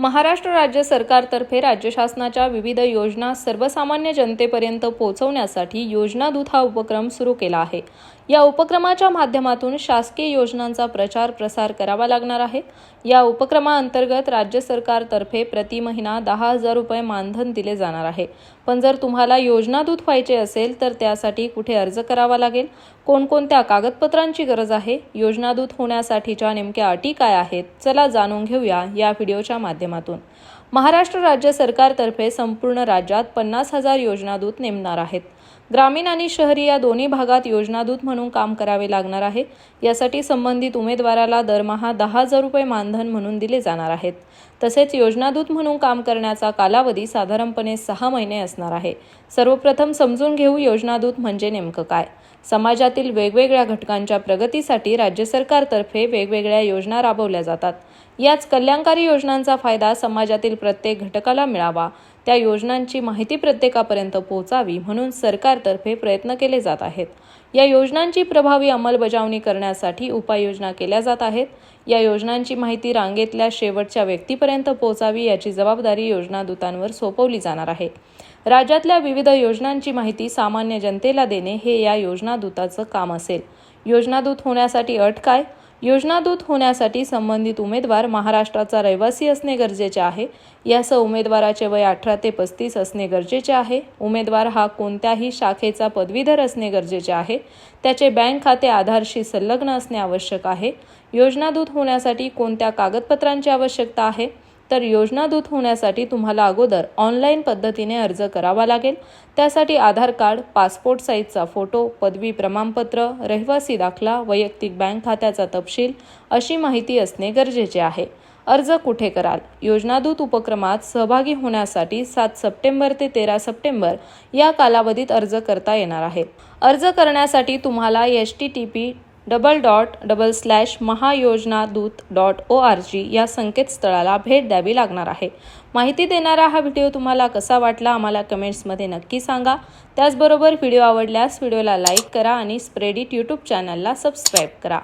महाराष्ट्र राज्य सरकारतर्फे राज्य शासनाच्या विविध योजना सर्वसामान्य जनतेपर्यंत पोहोचवण्यासाठी योजना दूत हा उपक्रम सुरू केला आहे. या उपक्रमाच्या माध्यमातून शासकीय योजनांचा प्रचार प्रसार करावा लागणार आहे. या उपक्रमाअंतर्गत राज्य सरकारतर्फे प्रति महिना दहा हजार रुपये मानधन दिले जाणार आहे. पण जर तुम्हाला योजनादूत व्हायचे असेल तर त्यासाठी कुठे अर्ज करावा लागेल? कोणकोणत्या कागदपत्रांची गरज आहे? योजनादूत होण्यासाठीच्या नेमक्या अटी काय आहेत? चला जाणून घेऊया या व्हिडिओच्या माध्यमातून. महाराष्ट्र राज्य सरकारतर्फे संपूर्ण राज्यात पन्नास हजार योजनादूत नेमणार आहेत. ग्रामीण आणि शहरी या दोन्ही भागात योजनादूत म्हणून काम करावे लागणार आहे. यासाठी संबंधित उमेदवाराला दरमहा दहा हजार रुपये मानधन म्हणून दिले जाणार आहेत. तसेच योजनादूत म्हणून काम करण्याचा कालावधी साधारणपणे सहा महिने असणार आहे. सर्वप्रथम समजून घेऊ योजनादूत म्हणजे नेमकं काय. समाजातील वेगवेगळ्या घटकांच्या प्रगतीसाठी राज्य सरकारतर्फे वेगवेगळ्या योजना राबवल्या जातात. याच कल्याणकारी योजनांचा फायदा समाजातील प्रत्येक घटकाला मिळावा. त्या योजनांची माहिती प्रत्येकापर्यंत पोहोचावी म्हणून सरकारतर्फे प्रयत्न केले जात आहेत. या योजनांची प्रभावी अंमलबजावणी करण्यासाठी उपाययोजना केल्या जात आहेत. या योजनांची माहिती रांगेतल्या शेवटच्या व्यक्तीपर्यंत पोहोचावी याची जबाबदारी योजनादूतांवर सोपवली जाणार आहे. राज्यातल्या विविध योजनांची माहिती सामान्य जनतेला देणे हे या योजनादूताचं काम असेल. योजनादूत होण्यासाठी अट काय? योजनादूत होण्यासाठी संबंधित उमेदवार महाराष्ट्राचा रहिवासी असणे गरजेचे आहे. यासह उमेदवाराचे वय अठरा ते पस्तीस असणे गरजेचे आहे. उमेदवार हा कोणत्याही शाखेचा पदवीधर असणे गरजेचे आहे. त्याचे बँक खाते आधारशी संलग्न असणे आवश्यक आहे. योजनादूत होण्यासाठी कोणत्या कागदपत्रांची आवश्यकता आहे? तर योजनादूत होण्यासाठी तुम्हाला अगोदर ऑनलाईन पद्धतीने अर्ज करावा लागेल. त्यासाठी आधार कार्ड पासपोर्ट साईजचा फोटो पदवी प्रमाणपत्र रहिवासी दाखला वैयक्तिक बँक खात्याचा तपशील अशी माहिती असणे गरजेचे आहे. अर्ज कुठे कराल? योजनादूत उपक्रमात सहभागी होण्यासाठी सात सप्टेंबर ते तेरा सप्टेंबर या कालावधीत अर्ज करता येणार आहे. अर्ज करण्यासाठी तुम्हाला H T T P double dot double slash Mahayojanadoot dot O R G या संकेतस्थळाला भेट द्यावी लागणार आहे. माहिती देणारा हा व्हिडिओ तुम्हाला कसा वाटला आम्हाला कमेंट्समध्ये नक्की सांगा. त्याचबरोबर व्हिडिओ आवडल्यास व्हिडिओला लाईक करा आणि स्प्रेडिट यूट्यूब चॅनलला सबस्क्राईब करा.